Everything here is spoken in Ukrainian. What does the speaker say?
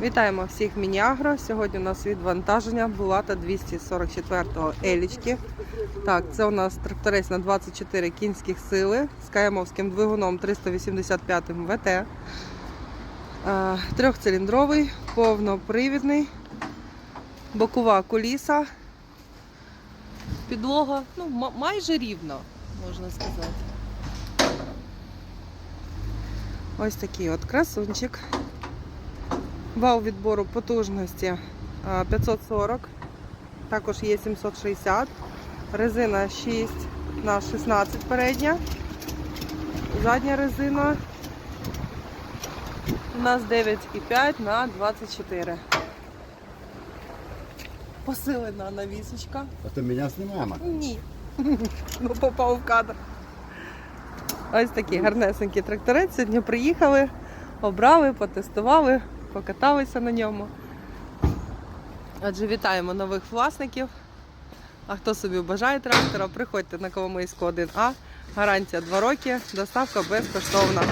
Вітаємо всіх Мініагро. Сьогодні у нас відвантаження Булата 244-го Елічки. Так, це у нас тракторець на 24 кінських сили з каямовським двигуном 385 ВТ. Е, Трьохциліндровий, повнопривідний, бокова коліса, підлога ну, ма- майже рівна, можна сказати. Ось такий от красунчик. Вал відбору потужності 540, також є 760, резина 6 на 16 передня, задня резина у нас 9,5 на 24. Посилена навісочка. А то меня снимаем. Ні. Ну, попав в кадр. Ось такий гарнесенький тракторець. Сьогодні приїхали, обрали, потестували, покаталися на ньому. Отже, вітаємо нових власників. А хто собі бажає трактора, приходьте на Коломийську 1А. Гарантія 2 роки, доставка безкоштовна.